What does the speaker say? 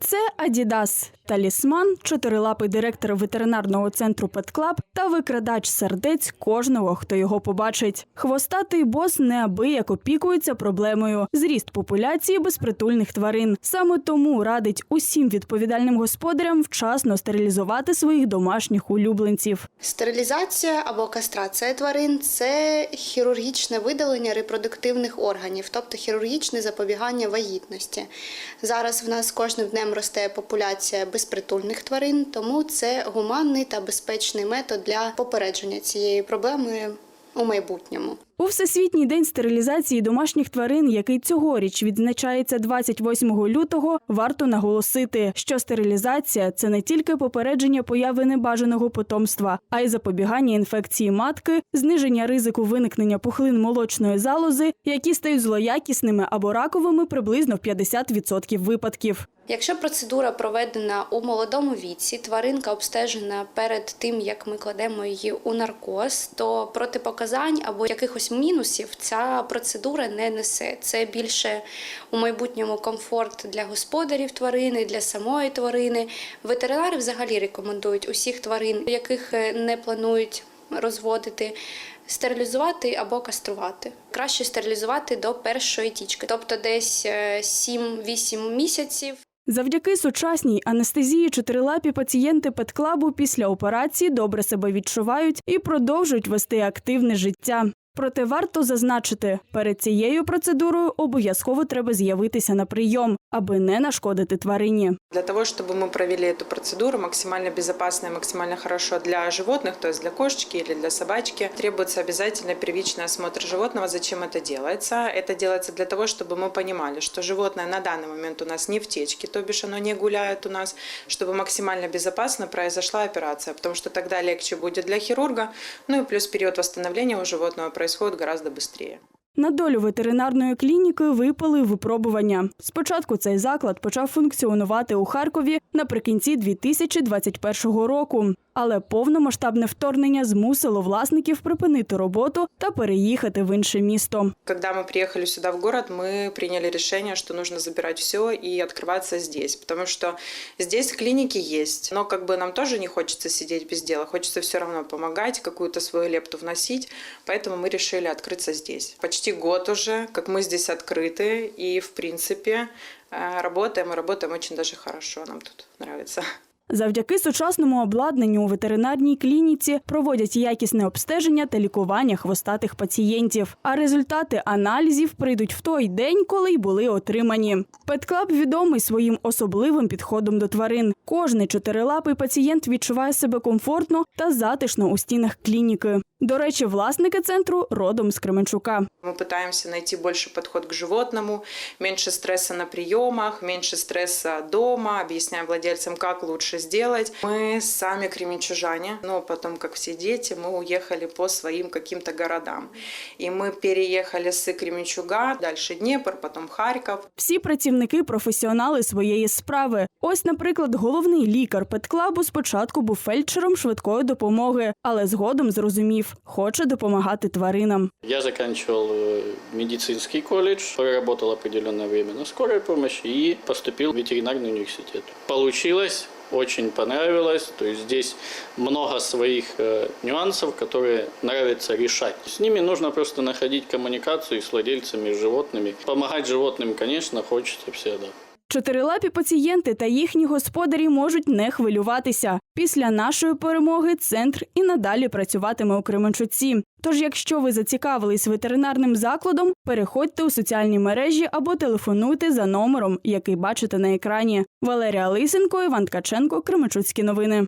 Це Адідас, талісман, чотирилапий директор ветеринарного центру Петклаб та викрадач сердець кожного, хто його побачить. Хвостатий бос неабияк опікується проблемою зріст популяції безпритульних тварин. Саме тому радить усім відповідальним господарям вчасно стерилізувати своїх домашніх улюбленців. Стерилізація або кастрація тварин це хірургічне видалення репродуктивних органів, тобто хірургічне запобігання вагітності. Зараз в нас кожним днем росте популяція безпритульних тварин, тому це гуманний та безпечний метод для попередження цієї проблеми у майбутньому. У Всесвітній день стерилізації домашніх тварин, який цьогоріч відзначається 28 лютого, варто наголосити, що стерилізація це не тільки попередження появи небажаного потомства, а й запобігання інфекції матки, зниження ризику виникнення пухлин молочної залози, які стають злоякісними або раковими приблизно в 50% випадків. Якщо процедура проведена у молодому віці, тваринка обстежена перед тим, як ми кладемо її у наркоз, то протипоказань або якихось мінусів ця процедура не несе. Це більше у майбутньому комфорт для господарів тварини, для самої тварини. Ветеринари взагалі рекомендують усіх тварин, яких е, не планують розводити. Стерилізувати або каструвати. Краще стерилізувати до першої тічки, тобто десь е, 7-8 місяців. Завдяки сучасній анестезії чотирилапі пацієнти педклабу після операції добре себе відчувають і продовжують вести активне життя. Проте варто зазначити, перед цією процедурою обов'язково треба з'явитися на прийом, аби не нашкодити тварині. Для того, чтобы мы провели эту процедуру максимально безопасно и максимально хорошо для животных, то есть для кошечки или для собачки, требуется обязательно первичный осмотр животного. Зачем это делается? Это делается для того, чтобы мы понимали, что животное на данный момент у нас не в течке, то бишь оно не гуляет у нас, чтобы максимально безопасно произошла операция, потому что тогда легче будет для хирурга, ну и плюс период восстановления у животного происходит гораздо быстрее. На долю ветеринарної клініки випали випробування. Спочатку цей заклад почав функціонувати у Харкові наприкінці 2021 року. Але повномасштабне вторгнення змусило власників припинити роботу та переїхати в інше місто. Когда мы приехали сюда в город, мы приняли решение, что нужно забирать все и открываться здесь, потому что здесь клиники есть, но как бы нам тоже не хочется сидеть без дела, хочется все равно помогать, какую-то свою лепту вносить, поэтому мы решили открыться здесь. Почти год уже, как мы здесь открыты, и в принципе э, работаем, и работаем очень даже хорошо, нам тут нравится. Завдяки сучасному обладнанню у ветеринарній клініці проводять якісне обстеження та лікування хвостатих пацієнтів. А результати аналізів прийдуть в той день, коли й були отримані. Петклаб відомий своїм особливим підходом до тварин. Кожний чотирилапий пацієнт відчуває себе комфортно та затишно у стінах клініки. До речі, власники центру родом з Кременчука. Мы пытаемся найти больше подход к животному, меньше стресса на приемах, меньше стресса дома, объясняем владельцам, как лучше сделать. Мы сами кременчужане, но потом, как все дети, мы уехали по своим каким-то городам. И мы переехали с Кременчуга, дальше Днепр, потом Харьков. Всі працівники професіонали своєї справи. Ось, наприклад, головний лікар педклабу спочатку був фельдшером швидкої допомоги, але згодом зрозумів, хоче допомагати тваринам. Я заканчивал э, медицинский колледж, проработал определенное время на скорой помощи и поступил в ветеринарный университет. Получилось, очень понравилось. То есть здесь много своих э, нюансов, которые нравится решать. С ними нужно просто находить коммуникацию с владельцами, с животными. Помогать животным, конечно, хочется всегда. Чотирилапі пацієнти та їхні господарі можуть не хвилюватися. Після нашої перемоги центр і надалі працюватиме у Кременчуці. Тож, якщо ви зацікавились ветеринарним закладом, переходьте у соціальні мережі або телефонуйте за номером, який бачите на екрані. Валерія Лисенко, Іван Ткаченко, Кременчуцькі новини.